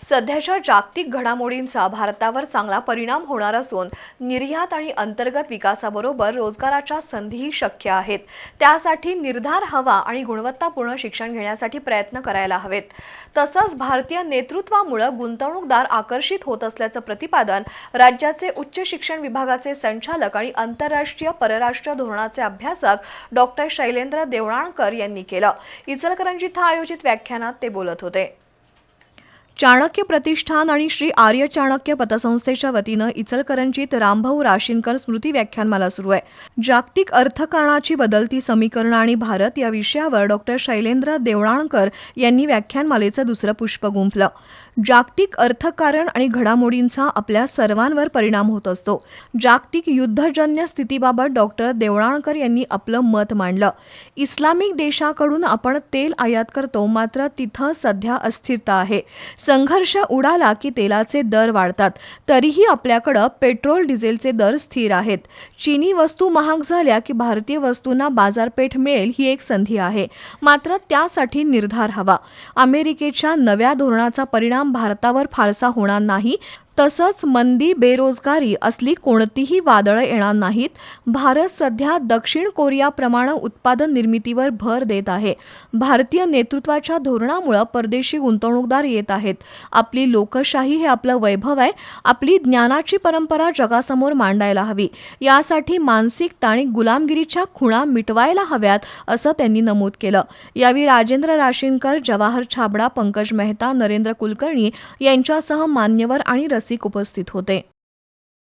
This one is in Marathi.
सध्याच्या जागतिक घडामोडींचा भारतावर चांगला परिणाम होणार असून निर्यात आणि अंतर्गत विकासाबरोबर रोजगाराच्या संधीही शक्य आहेत. त्यासाठी निर्धार हवा आणि गुणवत्तापूर्ण शिक्षण घेण्यासाठी प्रयत्न करायला हवेत. तसंच भारतीय नेतृत्वामुळे गुंतवणूकदार आकर्षित होत असल्याचं प्रतिपादन राज्याचे उच्च शिक्षण विभागाचे संचालक आणि आंतरराष्ट्रीय परराष्ट्र धोरणाचे अभ्यासक डॉक्टर शैलेंद्र देवळाणकर यांनी केलं. इचलकरंजीत आयोजित व्याख्यानात ते बोलत होते. चाणक्य प्रतिष्ठान आणि श्री आर्य चाणक्य पतसंस्थेच्या वतीनं इचलकरंजीत रामभाऊ राशींकर स्मृती व्याख्यानमाला सुरू आहे. जागतिक अर्थकारणाची बदलती समीकरणं आणि भारत या विषयावर डॉक्टर शैलेंद्र देवळाणकर यांनी व्याख्यानमालेचं दुसरं पुष्प गुंफलं. जागतिक अर्थकारण आणि घडामोडींचा आपल्या सर्वांवर परिणाम होत असतो. जागतिक युद्धजन्य स्थितीबाबत डॉक्टर देवळाणकर यांनी आपलं मत मांडलं. इस्लामिक देशाकडून आपण तेल आयात करतो मात्र तिथं सध्या अस्थिरता आहे. संघर्ष उडाला की तेलाचे दर वाढतात तरीही आपल्याकडं पेट्रोल डिझेलचे दर स्थिर आहेत. चीनी वस्तू महाग झाल्या की भारतीय वस्तूंना बाजारपेठ मिळेल ही एक संधी आहे. मात्र त्यासाठी निर्धार हवा. अमेरिकेच्या नव्या धोरणाचा परिणाम भारतावर फारसा होणार नाही तसंच मंदी बेरोजगारी असली कोणतीही वादळं येणार नाहीत. भारत सध्या दक्षिण कोरियाप्रमाणे उत्पादन निर्मितीवर भर देत आहे. भारतीय नेतृत्वाच्या धोरणामुळं परदेशी गुंतवणूकदार येत आहेत. आपली लोकशाही हे आपलं वैभव आहे. आपली ज्ञानाची परंपरा जगासमोर मांडायला हवी. यासाठी मानसिकता आणि गुलामगिरीच्या खुणा मिटवायला हव्यात असं त्यांनी नमूद केलं. यावेळी राजेंद्र राशींकर जवाहर छाबडा पंकज मेहता नरेंद्र कुलकर्णी यांच्यासह मान्यवर आणि रसिक उपस्थित होते.